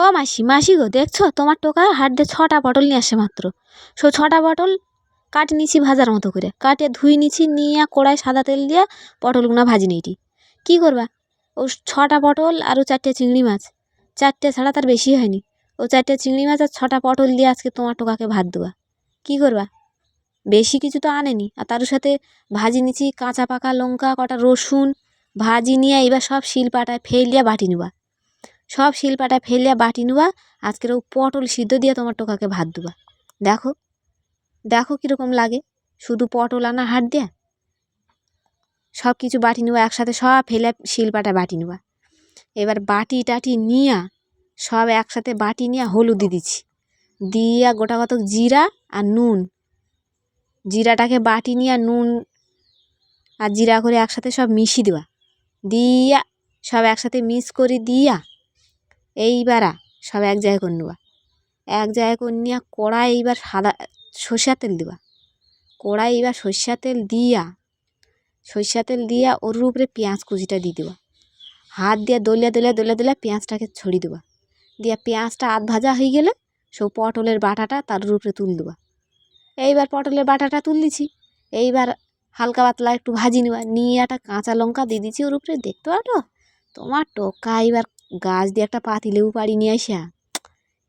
ও মাসি মাসি গো, দেখছ? তোমার টোকা হাট দিয়ে ছটা পটল নিয়ে আসে মাত্র। সো ছটা পটল কাটি নিছি ভাজার মতো করে। কাটে ধুই নিছি, নিয়ে কড়াই সাদা তেল দিয়ে পটলগুলো ভাজি নিইটি কী করবা? ও ছটা পটল আর ও চারটে চিংড়ি মাছ। চারটে ছাড়া তার বেশি হয়নি। ও চারটে চিংড়ি মাছ আর ছটা পটল দিয়ে আজকে তোমার টোকাকে ভাত দেওয়া কী করবা? বেশি কিছু তো আনেনি। আর তার সাথে ভাজি নিছি কাঁচা পাকা লঙ্কা, কটা রসুন, ভাজি নিয়ে এবার সব শিলপাটায় ফেলিয়া বাটি নেবা। সব শিলপাটায় ফেলিয়া বাটি নেবা আজকের ও পটল সিদ্ধ দিয়ে তোমার টোকাকে ভাত দেবা। দেখো দেখো কীরকম লাগে, শুধু পটল আনা হাট দেয়া? সব কিছু বাটি নেবা একসাথে সব ফেলে শিলপাটায় বাটি নেবা এবার বাটি টাটি নিয়া, সব একসাথে বাটি নিয়ে হলুদ দিচ্ছি। দিয়া গোটা কত জিরা আর নুন। জিরাটাকে বাটি নিয়ে, নুন আর জিরা করে একসাথে সব মিশিয়ে দেওয়া। দিয়া সব একসাথে মিক্স করে দিয়া এইবারা সব এক জায়গায় করে নেবা। এক জায়গায় করে নিয়ে কড়াই এইবার সাদা, সর্ষের তেল দেবা। কড়াই এবার সর্ষের তেল দিয়া, সর্ষের তেল দিয়া ওর উপরে পেঁয়াজ কুচিটা দিয়ে দেবা। হাত দিয়ে দলিয়া দলিয়া দলিয়া দলিয়া পেঁয়াজটাকে ছড়িয়ে দেবা। দিয়া পেঁয়াজটা আধ ভাজা হয়ে গেলে সব পটলের বাটাটা তার উপরে তুল দেবা। এইবার পটলের বাটাটা তুল দিছি। এইবার হালকা পাতলা একটু ভাজি নেবা। নিয়ে একটা কাঁচা লঙ্কা দিয়ে দিচ্ছি ওর উপরে। দেখতে পারো তোমার টোকা এবার গাছ দিয়ে একটা পাতি লেবু পাড়ি নিয়ে আসা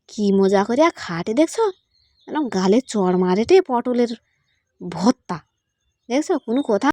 কী মজা করে খাটে, দেখছ? একদম গালে চড় মারেটে পটলের ভর্তা। দেখছ? কোনো কথা